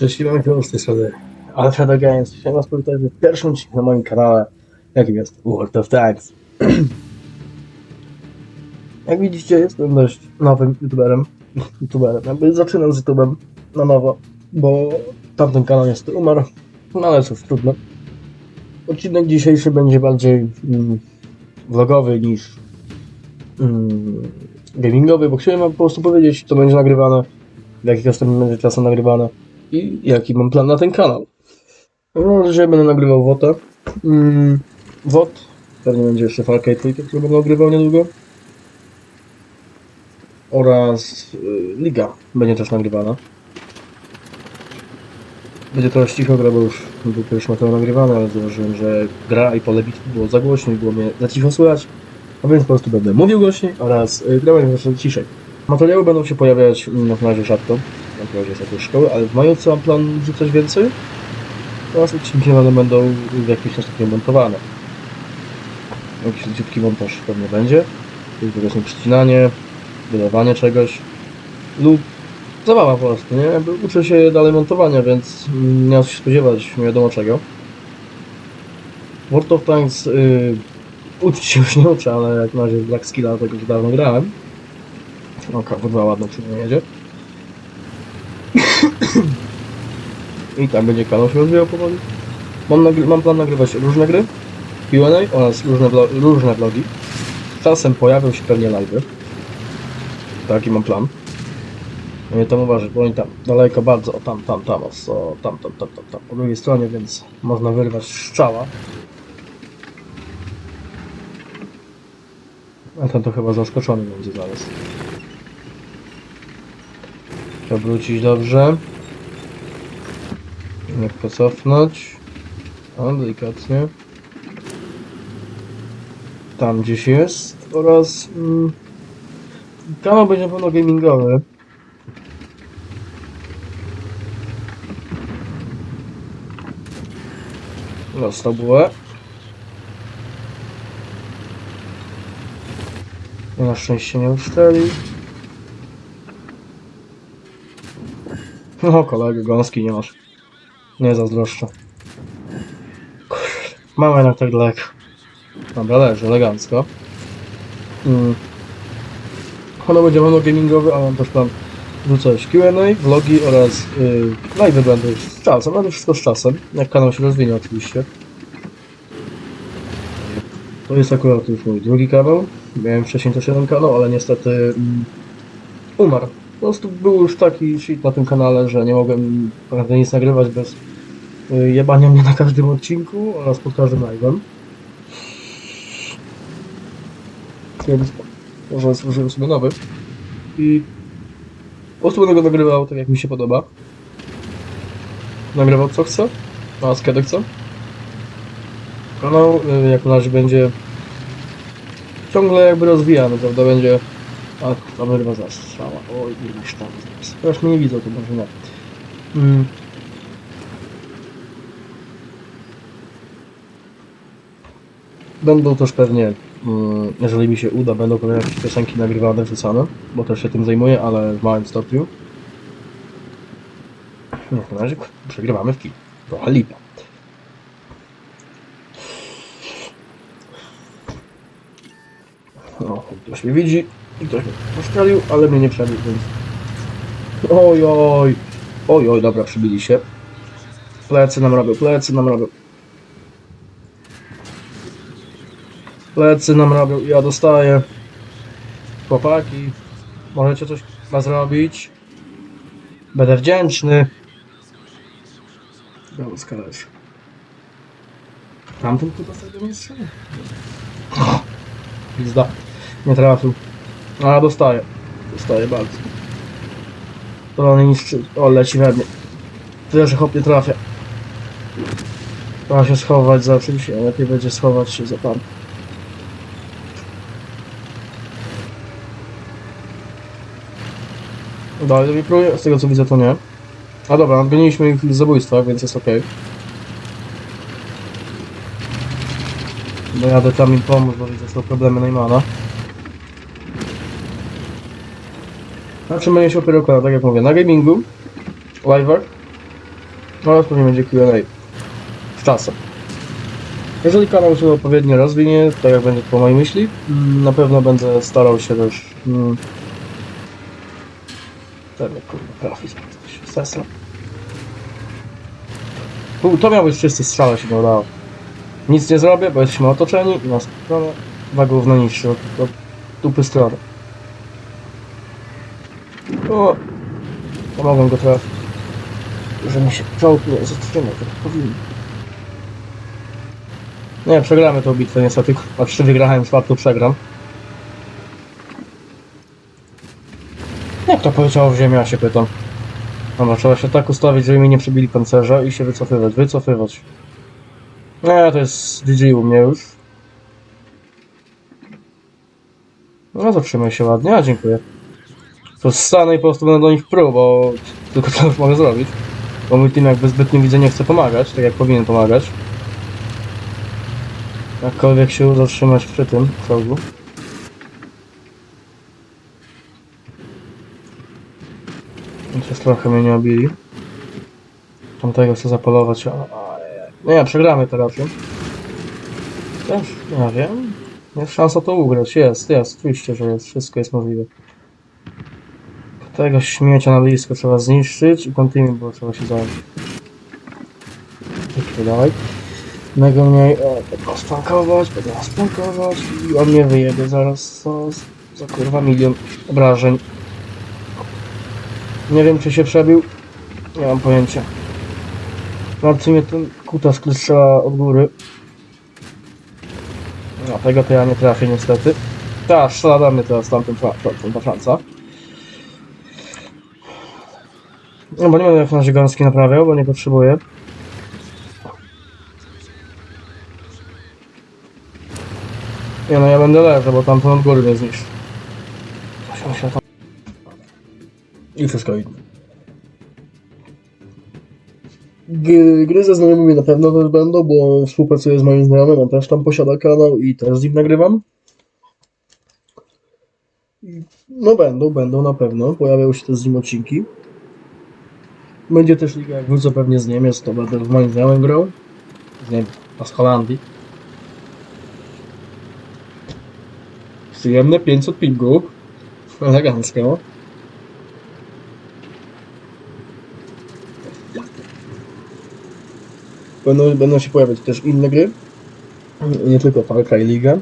Cześć, mamy Piotr z tej strony Alfredo Games. Chciałem was powitać w pierwszym odcinku na moim kanale, jakim jest World of Tanks. Jak widzicie, jestem dość nowym youtuberem. youtuberem. Jakby zaczynam z YouTube'em na nowo, bo tamten kanał niestety umarł, no ale cóż, trudno. Odcinek dzisiejszy będzie bardziej mm, vlogowy niż mm, gamingowy, bo chciałem po prostu powiedzieć, co będzie nagrywane, w jakich następnym będzie czasem nagrywane i jaki mam plan na ten kanał. No, dzisiaj będę nagrywał WOTA. Mm, WOT, pewnie będzie jeszcze Far Cry Trójkę, który będę nagrywał niedługo. Oraz y, Liga będzie też nagrywana. Będzie to cicho gra, bo już był kiedyś materiał nagrywany, ale zauważyłem, że gra i pole bitwy było za głośno i było mnie za cicho słychać. A więc po prostu będę mówił głośniej oraz y, grał będzie ciszej. Materiały będą się pojawiać mm, na razie rzadko, na jest jakieś szkoły, ale w maju co mam plan wrzucać więcej? Oraz odcinki one będą w jakimś stopniu montowane. Jakiś leciutki montaż pewnie będzie. Czyli powiedzmy przycinanie, dodawanie czegoś lub zabawa po prostu, nie? Uczę się dalej montowania, więc nie ma co się spodziewać nie wiadomo czego. World of Tanks yy, uczyć się już nie uczę, ale jak na razie Black Skilla tego już dawno grałem. O, kurwa ładno przy mnie jedzie. I tam będzie kanał się rozwijał powoli. Mam, mam plan nagrywać różne gry, Q&A oraz różne, vlo- różne vlogi. Czasem pojawią się pewnie live'y. Taki mam plan. No i tam uważaj, bo oni tam daleko bardzo, o tam, tam, tam, o, o tam, tam, tam, tam, tam, po drugiej stronie, więc można wyrwać strzała. A ten to chyba zaskoczony będzie zaraz. Trzeba wrócić dobrze. Lekko cofnąć. O, delikatnie. Tam gdzieś jest. Oraz... Mm, kanał będzie na pewno gamingowy. Dostał bułę. Na szczęście nie uszczelił. No, kolego, gąski nie masz. Nie zazdroszczę. Kurde, Mam jednak tak daleko. Dobra, leży, elegancko. Mm. Ono będzie mono gamingowy, a mam też plan wrzucać Q&A, vlogi oraz yy, live już z czasem, ale wszystko z czasem, jak kanał się rozwinie oczywiście. To jest akurat już mój drugi kanał. Miałem wcześniej też jeden kanał, ale niestety mm, umarł. Po prostu był już taki shit na tym kanale, że nie mogłem prawie nic nagrywać bez y, jebania mnie na każdym odcinku oraz pod każdym live'em. Więc może stworzyłem sobie nowy. I po prostu będę go nagrywał tak jak mi się podoba. Nagrywał co chcę, a kiedy chcę. Kanał y, jak na razie będzie ciągle jakby rozwijany, prawda? Będzie. A, tam wyrwa zastrzała. Oj, ileś tam zaraz. Teraz mnie nie widzą, to może nie. Mm. Będą też pewnie, mm, jeżeli mi się uda, będą pewnie jakieś piosenki nagrywane, wrzucane, bo też się tym zajmuję, ale w małym stopniu. No, na razie przegrywamy w kij. Trochę lipa. No, ktoś mnie widzi i mnie poszczelił, ale mnie nie przebił, więc... Oj, oj, oj, oj, dobra, przybili się. Plecy nam robią, plecy nam robią. Plecy nam robią, ja dostaję. Chłopaki, możecie coś ma zrobić? Będę wdzięczny. Brawo, skalerz. Tamten chyba sobie nie strzelił. Pizda. Nie trafił. A, dostaje. Dostaje bardzo. On niszczy. O, leci we mnie. Tyle, że hop nie trafia. Trzeba się schować za czymś, a lepiej będzie schować się za pan. Dalej mi próbuje, z tego co widzę to nie. A dobra, nadgoniliśmy ich z zabójstwa, więc jest ok. Dojadę tam im pomóc, bo widzę, że problemy Neymana. Na będzie się opierał kanał, tak jak mówię, na gamingu, live'ach oraz pewnie będzie Q&A z czasem. Jeżeli kanał się odpowiednio rozwinie, tak jak będzie po mojej myśli, mm, na pewno będę starał się też... Mm, Pewnie kurwa trafić, coś sesa. Tu- To miał być czysty strzał, się nie udało. Nic nie zrobię, bo jesteśmy otoczeni i na stronę dwa gówno niższe od, od dupy strony. O! Pomogłem go trafić. Że mi się czołg nie zatrzymał, tak powinien. Nie, przegramy tą bitwę niestety. A trzy wygrałem, czwartą przegram. Jak to poleciało w ziemię, ja się pytam. Dobra, trzeba się tak ustawić, żeby mi nie przebili pancerza i się wycofywać, wycofywać. Nie, to jest GG u mnie już. No zatrzymaj się ładnie, a dziękuję. To stanę i po prostu będę do nich pruł, bo tylko to już mogę zrobić. Bo mój team jakby zbyt nie widzę, nie chce pomagać, tak jak powinien pomagać. Jakkolwiek się zatrzymać przy tym czołgu. Chociaż trochę mnie nie obili. Tamtego chcę zapolować, a... a- Nie, przegramy to raczej. Też, nie wiem. Jest szansa to ugrać, jest, jest, oczywiście, że jest, wszystko jest możliwe. Tego śmiecia na blisko trzeba zniszczyć i team, bo trzeba się zająć. Idźmy dalej. Mego mniej, o, będę spankować, będę spankować i on mnie wyjebie zaraz, co za kurwa milion obrażeń. Nie wiem czy się przebił, nie mam pojęcia. Martwi mnie ten kutas, który strzela od góry. No tego to ja nie trafię niestety. Tak, strzela mnie teraz tamten Fra- tamta Franca. No bo nie będę jak na gąski naprawiał, bo nie potrzebuję. Nie no, ja będę leżał, bo tamten od góry mnie zniszczy. Tam... I wszystko inne. G- Gry ze znajomymi na pewno też będą, bo współpracuję z moim znajomym, on też tam posiada kanał i też z nim nagrywam. No będą, będą na pewno, pojawiają się też z nim odcinki. Będzie też liga, jak wrócę pewnie z Niemiec, to będę z moim znajomym grał. Z Niemiec, a z Holandii. Przyjemne 500 pingów. Elegancko. Będą, będą się pojawiać też inne gry. Nie tylko Far Cry Liga.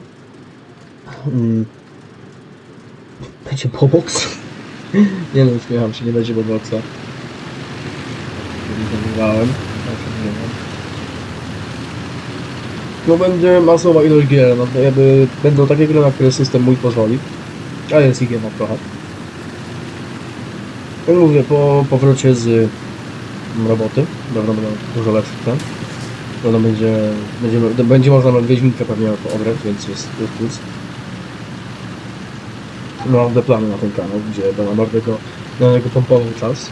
Mm. Będzie Bobox? Nie no, śmiecham się, nie będzie Boboxa. Zdecydowałem. No będzie masowa ilość gier, no to jakby będą takie gry, na które system mój pozwoli. A jest ich jednak trochę. Jak mówię, po powrocie z roboty, będą będą dużo lepsze. Będą będzie, będzie, będzie można nawet Wiedźminkę pewnie ograć, więc jest plus. No, Mam te plany na ten kanał, gdzie będę bardzo go, na niego pompował czas.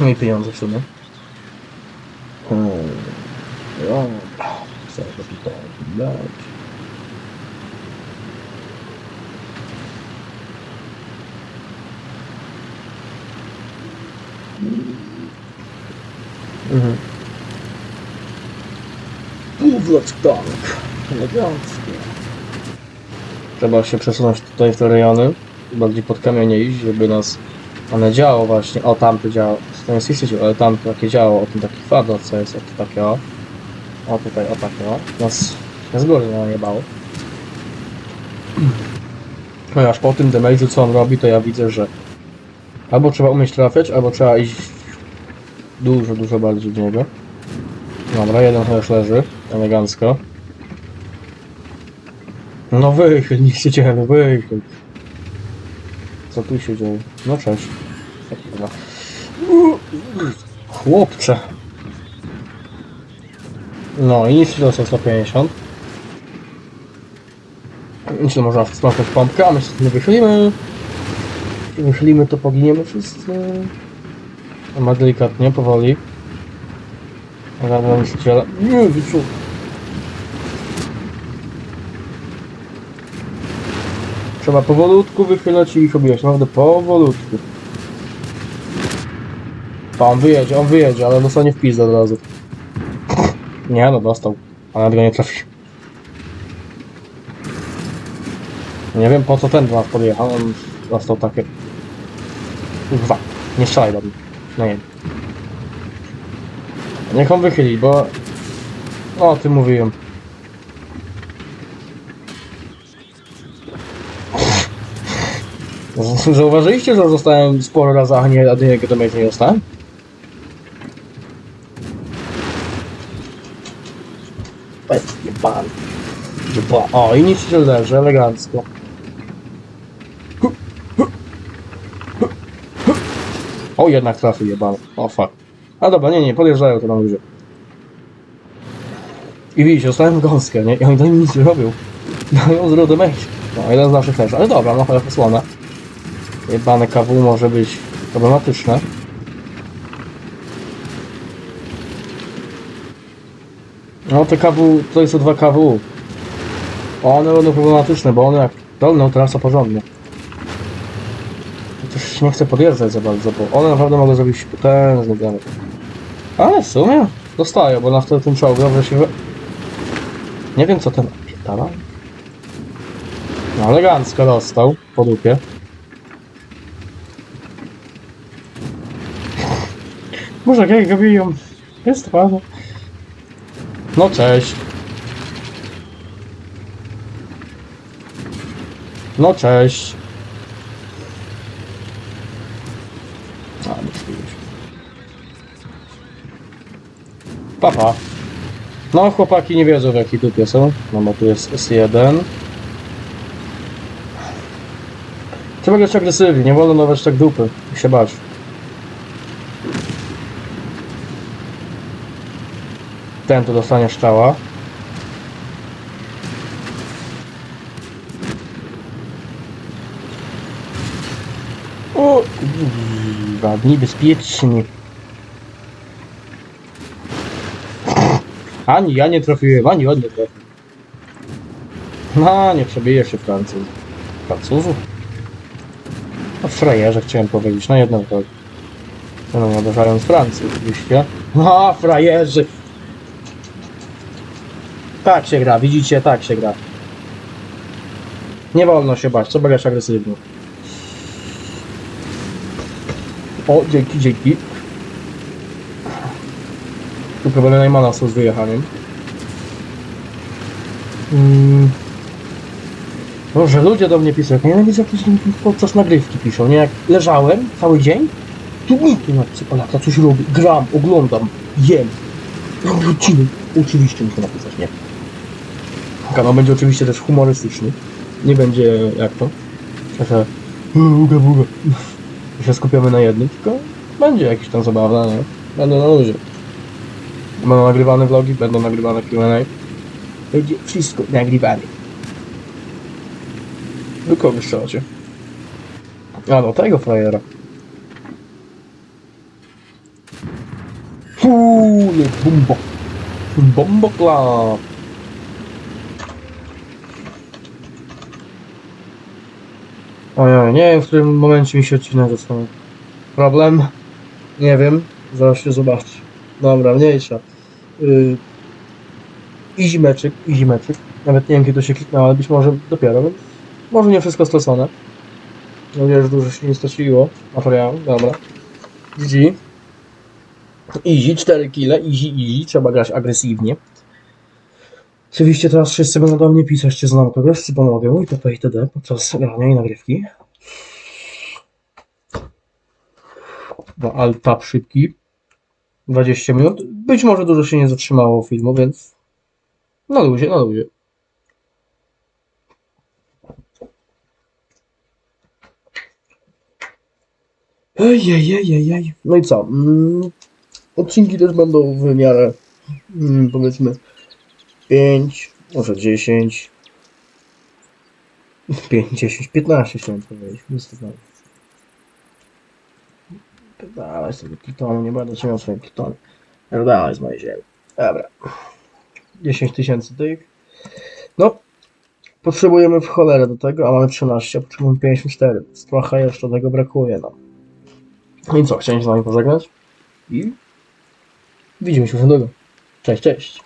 No i pieniądze w sumie. Hmm. Chcę to tutaj dać. Mhm. Półwlot tank. Eleganckie. Trzeba się przesunąć tutaj w te rejony. Bardziej pod kamienie iść, żeby nas one działo właśnie. O, tamte działo. To jest jeszcze ale tamte takie działo. O tym taki kwadrat, co jest. O, to takie o. O, tutaj, o takie o. Nas z góry nie bało. Ponieważ po tym damage'u, co on robi, to ja widzę, że albo trzeba umieć trafiać, albo trzeba iść dużo, dużo bardziej w niego. Dobra, jeden już leży, elegancko. No wychyl, nie siedziałem, wychyl. Co tu się dzieje? No cześć. Chłopcze. No i to są 150. Myślę, można wstrzymać pompkę, a my się nie wychylimy. Wychylimy, to poginiemy wszyscy. Ma delikatnie, powoli. Mi się. Nie, wyczuł. Trzeba powolutku wychylać i ich obijać, naprawdę powolutku. To on wyjedzie, on wyjedzie, ale dostanie w pizdę od razu. Nie no, dostał. A nawet go nie trafi. Nie wiem po co ten dwa podjechał, on dostał takie... Dwa. Nie strzelaj do mnie. No nie. Niech on wychyli, bo... O tym mówiłem. Zauważyliście, że zostałem sporo razy, a nie, a nie to nie dostałem? Jebany. Jeba- O, i nic się leży, elegancko. O, jednak trafił jebany. O, fuck. A dobra, nie, nie, podjeżdżają to na ludzie. I widzicie, dostałem gąskę, nie? I oni do mnie nic nie robią. Dają z rodem mecz. No, jeden z naszych leży, ale dobra, no chociaż osłona. Jebane KW może być problematyczne. No te KW, to jest o 2 KW. One będą problematyczne, bo one jak dolną trasa porządnie. Też nie chcę podjeżdżać za bardzo, bo one naprawdę mogą zrobić potężny damage. Ale w sumie dostają, bo na wtedy tym czołgiem właściwie... Nie wiem co ten. No elegancko dostał po dupie. Może jak go biją. Jest ładno. No cześć. No cześć. A, nie. Papa. No, chłopaki nie wiedzą w jakiej dupie są. No bo tu jest S1. Trzeba grać agresywnie, nie wolno dawać tak dupy i się bać. Ten tu dostanie szczała. O, kurwa, niebezpiecznie. Ani ja nie trafiłem, ani on nie trafił. No, nie przebije się Francuz. Francuzów? O frajerze chciałem powiedzieć, no jedno to. No nie uderzając Francji oczywiście. No, frajerzy! Tak się gra, widzicie, tak się gra. Nie wolno się bać, trzeba grać agresywnie. O, dzięki, dzięki. Tu problemy Neymana są z wyjechaniem. Mm. Boże, ludzie do mnie piszą, ja widzę, jak ludzie mi podczas nagrywki piszą, nie? Jak leżałem cały dzień, tu nikt nie napisał, Polaka, coś robi, gram, oglądam, jem, robię odcinek. Oczywiście muszę napisać, nie? Kanał będzie oczywiście też humorystyczny. Nie będzie jak to. Taka uga buga. się skupiamy na jednym, tylko będzie jakieś tam zabawne, nie? Będą na luzie. Będą nagrywane vlogi, będą nagrywane Q&A. Będzie wszystko nagrywane. Do kogo? A no, tego frajera. Fuuu, bumbo. Bombo Club. Ojej, nie wiem w którym momencie mi się odcinek zastanął. Problem? Nie wiem, zaraz się zobaczy. Dobra, mniejsza. Yy, easy meczyk, easy meczyk. Nawet nie wiem kiedy to się kliknęło, ale być może dopiero, więc może nie wszystko stracone. Nadzieję, że dużo się nie straciło. Materiału, dobra. GG. Easy, 4 kile, easy, easy, trzeba grać agresywnie. Oczywiście teraz wszyscy będą do mnie pisać, czy znam kogoś, czy pomogę i to itd. podczas grania i nagrywki. Bo alt tab szybki. 20 minut. Być może dużo się nie zatrzymało filmu, więc na luzie, na luzie. Ejejejejej. No i co? Mm, odcinki też będą w miarę mm, powiedzmy 5, może 10, 5, 10, 15 chciałem powiedzieć. Niestety. Dawaj sobie kitonu, nie będę trzymał swoim kitonu. Dawaj z mojej ziemi. Dobra. 10 tysięcy tych. No, potrzebujemy w cholerę do tego, a mamy 13, a potrzebujemy 54, więc trochę jeszcze tego brakuje, no. No i co, chciałem się z wami pożegnać? i widzimy się już niedługo. Cześć, cześć.